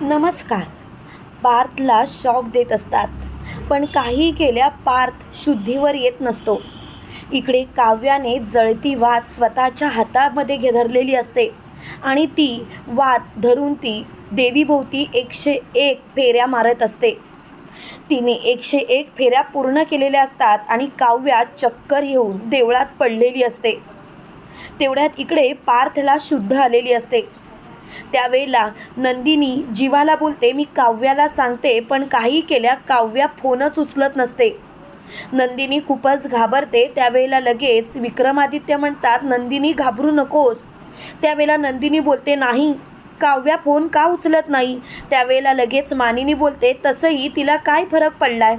नमस्कार. पार्थला शॉक देत असतात पण काही केल्या पार्थ शुद्धीवर येत नसतो. इकडे काव्याने जळती वात स्वतःच्या हातामध्ये घे धरलेली असते आणि ती वात धरून ती देवीभोवती एकशे एक फेऱ्या मारत असते. तिने एकशे एक फेऱ्या पूर्ण केलेल्या असतात आणि काव्या चक्कर येऊन देवळात पडलेली असते. तेवढ्यात इकडे पार्थला शुद्ध आलेली असते. त्यावेळेला नंदिनी जीवाला बोलते मी काव्याला सांगते पण काही केल्या काव्या फोनच उचलत नसते. नंदिनी खूपच घाबरते. त्यावेळेला लगेच विक्रमादित्य म्हणतात नंदिनी घाबरू नकोस. त्यावेळेला नंदिनी बोलते नाही काव्या फोन का उचलत नाही? त्यावेळेला लगेच मानिनी बोलते तसंही तिला काय फरक पडलाय?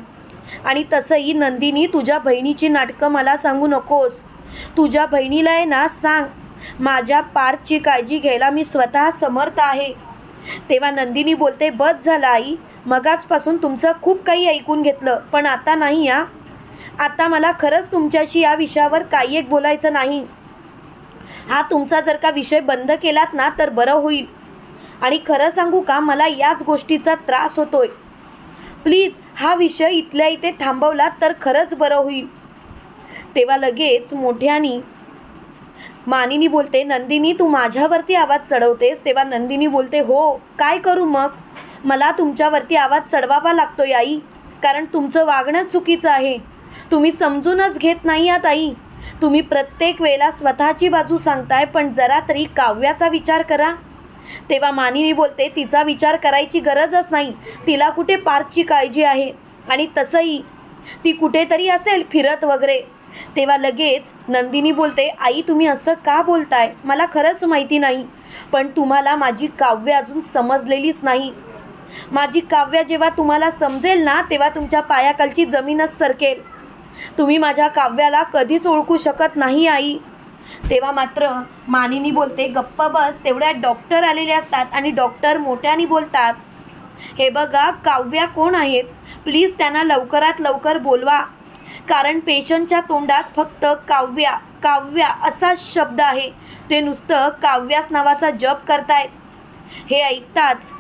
आणि तसंही नंदिनी तुझ्या बहिणीची नाटकं मला सांगू नकोस. तुझ्या बहिणीला आहे ना सांग. माझ्या पार्थची काळजी घ्यायला मी स्वतः समर्थ आहे. तेव्हा नंदिनी बोलते बस झालं आई. मगाचपासून तुमचं खूप काही ऐकून घेतलं पण आता नाही या आता मला खरंच तुमच्याशी या विषयावर काही एक बोलायचं नाही. हा तुमचा जर का विषय बंद केलात ना तर बरं होईल. आणि खरं सांगू का मला याच गोष्टीचा त्रास होतोय. प्लीज हा विषय इथल्या इथे थांबवला तर खरंच बरं होईल. तेव्हा लगेच मोठ्यानी मानिनी बोलते नंदिनी तू माझ्यावरती आवाज चढवतेस तेव्हा नंदिनी बोलते हो काय करू मग? मला तुमच्यावरती आवाज चढवावा लागतोय आई. कारण तुमचं वागणं चुकीचं आहे. तुम्ही समजूनच घेत नाही आहात आई. तुम्ही प्रत्येक वेळेला स्वतःची बाजू सांगताय पण जरा तरी काव्याचा विचार करा. तेव्हा मानिनी बोलते तिचा विचार करायची गरजच नाही. तिला कुठे पार्कची काळजी आहे? आणि तसंही. ती कुठेतरी असेल फिरत वगैरे. तेव्हा लगेच नंदिनी बोलते आई तुम्ही असं का बोलताय? मला खरंच माहिती नाही. पण तुम्हाला माझी काव्य अजून समजलेलीच नाही. माझी काव्य जेव्हा तुम्हाला समजेल ना तेव्हा तुमच्या पायाखालची जमीनच सरकेल. तुम्ही माझ्या काव्याला कधीच ओळखू शकत नाही आई. तेव्हा मात्र मानिनी बोलते गप्प बस तेवढ्या डॉक्टर आलेले असतात आणि डॉक्टर मोठ्याने बोलतात. हे बघा काव्या कोण आहेत? प्लीज त्यांना लवकरात लवकर बोलवा. कारण पेशंटच्या तोंडात फक्त काव्या काव्या असा शब्द आहे. ते नुसतं काव्यास नावाचा जप करतायत. हे ऐकताच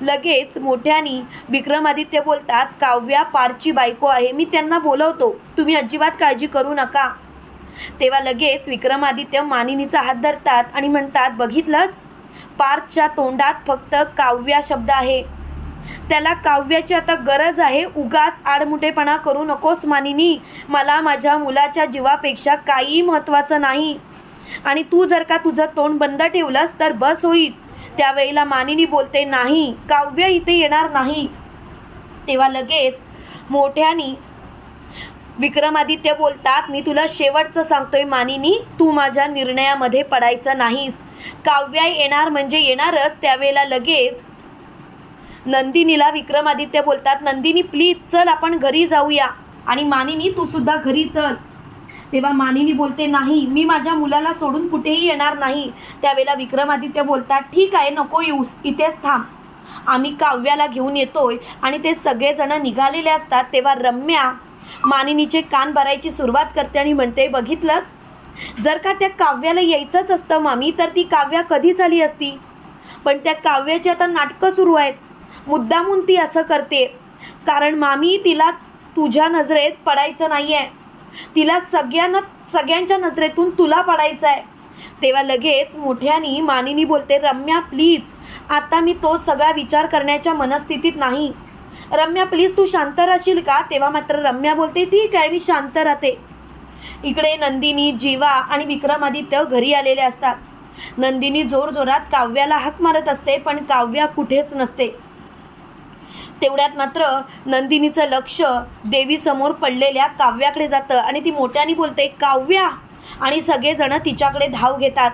लगेच मोठ्यानी विक्रमादित्य बोलतात काव्या पारची बायको आहे मी त्यांना बोलवतो. तुम्ही अजिबात काळजी करू नका. तेव्हा लगेच विक्रमादित्य मानिनीचा हात धरतात आणि म्हणतात बघितलंस? पारच्या तोंडात फक्त काव्या शब्द आहे. त्याला काव्याची आता गरज आहे. उगाच आडमुठेपणा करू नकोस मानिनी. मला माझ्या मुलाच्या जीवापेक्षा काही महत्त्वाचं नाही. आणि तू जर का तुझं तोंड बंद ठेवलंस तर बस होईल. त्यावेळेला मानिनी बोलते नाही काव्य इथे येणार नाही. तेव्हा लगेच मोठ्यानी विक्रमादित्य बोलतात मी तुला शेवटचं सांगतोय मानिनी तू माझ्या निर्णयामध्ये पडायचं नाहीस. काव्या येणार म्हणजे येणारच. त्यावेळेला लगेच नंदिनीला विक्रमादित्य बोलतात नंदिनी प्लीज चल आपण घरी जाऊया. आणि मानिनी तू सुद्धा घरी चल. तेव्हा मानिनी बोलते नाही मी माझ्या मुलाला सोडून कुठेही येणार नाही. त्यावेळेला विक्रमादित्य बोलतात ठीक आहे नको येऊस इथेच थांब. आम्ही काव्याला घेऊन येतोय आणि ते सगळेजण निघालेले असतात. तेव्हा रम्या मानिनीचे कान भरायची सुरुवात करते आणि म्हणते बघितलं? जर का त्या काव्याला यायचंच असतं मामी तर ती काव्या कधीच आली असती. पण त्या काव्याची आता नाटकं सुरू आहेत. मुद्दामून ती असं करते. कारण मामी तिला तुझ्या नजरेत पडायचं नाही आहे तिला सगळ्यांना सगळ्यांच्या नजरेतून तुला पडायचं आहे तेव्हा लगेच मोठ्यानी मानिनी बोलते रम्या प्लीज आता मी तो सगळा विचार करण्याच्या मनस्थितीत नाही. रम्या प्लीज तू शांत राहशील का? तेव्हा मात्र रम्या बोलते ठीक आहे मी शांत राहते. इकडे नंदिनी जीवा आणि विक्रमादित्य घरी आलेले असतात. नंदिनी जोरजोरात काव्याला हाक मारत असते पण काव्या कुठेच नसते. तेवढ्यात मात्र नंदिनीचं लक्ष देवीसमोर पडलेल्या काव्याकडे जातं आणि ती मोठ्याने बोलते काव्या! आणि सगळेजण तिच्याकडे धाव घेतात.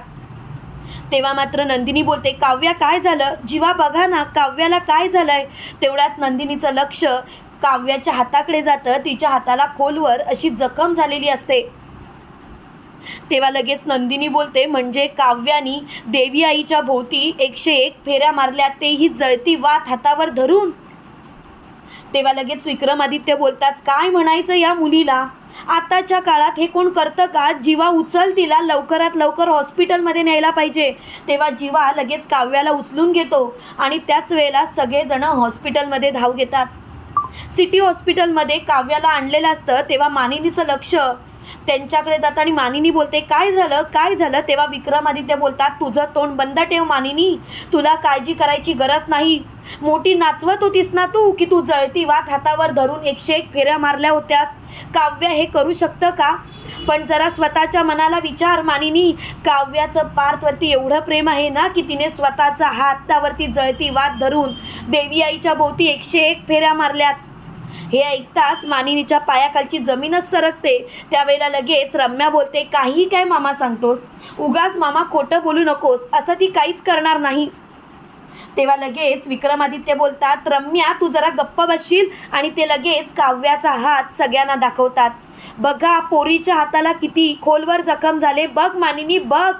तेव्हा मात्र नंदिनी बोलते काव्या काय झालं? जीवा बघा ना काव्याला काय झालंय? तेवढ्यात नंदिनीचं लक्ष काव्याच्या हाताकडे जातं तिच्या हाताला खोलवर अशी जखम झालेली असते. तेव्हा लगेच नंदिनी बोलते म्हणजे काव्यानी देवी आईच्या भोवती एकशे एक फेऱ्या मारल्या तेही जळती वात हातावर धरून तेव्हा लगेच विक्रमादित्य बोलतात काय म्हणायचं या मुलीला? आताच्या काळात हे कोण करतं का? जीवा उचल तिला लवकरात लवकर हॉस्पिटलमध्ये न्यायला पाहिजे. तेव्हा जीवा लगेच काव्याला उचलून घेतो आणि त्याच वेळेला सगळेजण हॉस्पिटलमध्ये धाव घेतात. सिटी हॉस्पिटलमध्ये काव्याला आणलेलं असतं तेव्हा मानिनीचं लक्ष त्यांच्याकडे जातं आणि मानिनी बोलते काय झालं? काय झालं? तेव्हा विक्रमादित्य बोलतात तुझं तोंड बंद ठेव मानिनी. तुला काळजी करायची गरज नाही. मोठी नाचवत होतीस ना तू की तू जळती वात हातावर धरून एकशे एक फेऱ्या मारल्या होत्यास? काव्य हे करू शकतं का? पण जरा स्वतःच्या मनाला विचार मानिनी. काव्याचं पार्थवरती एवढं प्रेम आहे ना की तिने स्वतःचा हातावरती जळती वात धरून देवी आईच्या भोवती एकशे एक फेऱ्या मारल्यात. हे ऐकताच मानिनीच्या पायाखालची जमीनच सरकते. त्यावेळेला लगेच रम्या बोलते काही काय मामा सांगतोस? उगाच मामा खोटं बोलू नकोस असं ती काहीच करणार नाही. तेव्हा लगेच विक्रमादित्य बोलतात रम्या तू जरा गप्प बसशील? आणि ते लगेच काव्याचा हात सगळ्यांना दाखवतात. बघा पोरीच्या हाताला किती खोलवर जखम झाले बघ मानिनी बघ.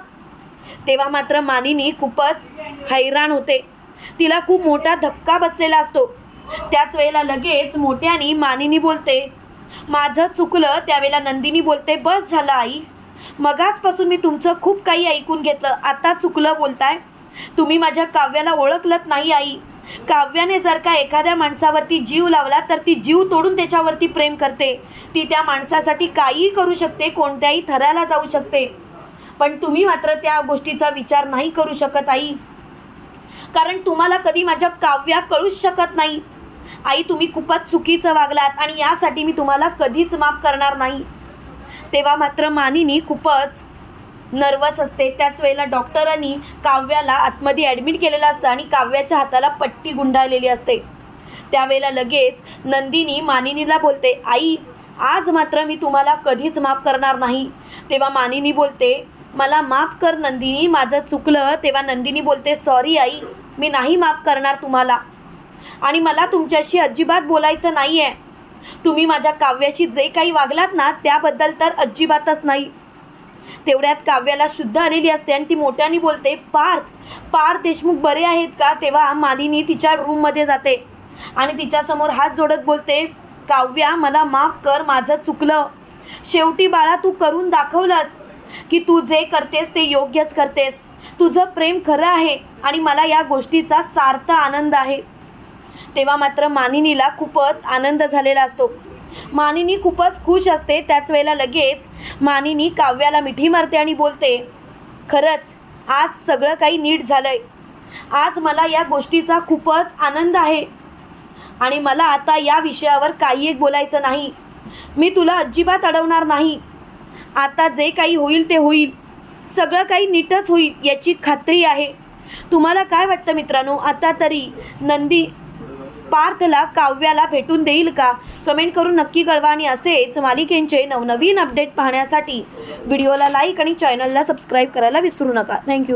तेव्हा मात्र मानिनी खूपच हैराण होते. तिला खूप मोठा धक्का बसलेला असतो. त्याच वेळेला लगेच मोठ्यानी मानिनी बोलते माझं चुकलं त्यावेळेला नंदिनी बोलते बस झालं आई. मगाचपासून मी तुमचं खूप काही ऐकून घेतलं आता चुकलं बोलताय. तुम्ही माझ्या काव्याला ओळखलत नाही आई. काव्याने जर का एखाद्या माणसावरती जीव लावला तर ती जीव तोडून त्याच्यावरती प्रेम करते. ती त्या माणसासाठी काहीही करू शकते कोणत्याही थराला जाऊ शकते. पण तुम्ही मात्र त्या गोष्टीचा विचार नाही करू शकत आई. कारण तुम्हाला कधी माझ्या काव्या कळूच शकत नाही. आई तुम्ही खूपच चुकीचं वागलात आणि यासाठी मी तुम्हाला कधीच माफ करणार नाही. तेव्हा मात्र मानिनी खूपच नर्वस असते. त्याच वेळेला डॉक्टरांनी काव्याला आतमध्ये ॲडमिट केलेलं असतं आणि काव्याच्या हाताला पट्टी गुंडाळलेली असते. त्यावेळेला लगेच नंदिनी मानिनीला बोलते आई आज मात्र मी तुम्हाला कधीच माफ करणार नाही. तेव्हा मानिनी बोलते मला माफ कर नंदिनी माझं चुकलं. तेव्हा नंदिनी बोलते सॉरी आई मी नाही माफ करणार तुम्हाला. आणि मला तुमच्याशी अजिबात बोलायचं नाही आहे तुम्ही माझ्या काव्याशी जे काही वागलात ना त्याबद्दल तर अजिबातच नाही. तेवढ्यात काव्याला शुद्ध आलेली असते आणि ती मोठ्याने बोलते पार्थ पार्थ देशमुख बरे आहेत का? तेव्हा मालिनी तिच्या रूममध्ये जाते आणि तिच्यासमोर हात जोडत बोलते काव्या मला माफ कर माझं चुकलं. शेवटी बाळा तू करून दाखवलंस की तू जे करतेस ते योग्यच करतेस. तुझं प्रेम खरं आहे आणि मला या गोष्टीचा सार्थ आनंद आहे. तेव्हा मात्र मानिनीला खूपच आनंद झालेला असतो. मानिनी खूपच खुश असते. त्याच वेळेला लगेच मानिनी काव्याला मिठी मारते आणि बोलते खरंच आज सगळं काही नीट झालंय. आज मला या गोष्टीचा खूपच आनंद आहे. आणि मला आता या विषयावर काही एक बोलायचं नाही. मी तुला अजिबात अडवणार नाही. आता जे काही होईल ते होईल. सगळं काही नीटच होईल याची खात्री आहे. तुम्हाला काय वाटतं मित्रांनो? आता तरी नंदी पार्थला काव्याला भेटून देईल का? कमेंट करून नक्की कळवा आणि असेच मालिकेंचे नवनवीन अपडेट पाहण्यासाठी व्हिडिओला लाईक आणि चॅनलला सबस्क्राईब करायला विसरू नका. थँक्यू.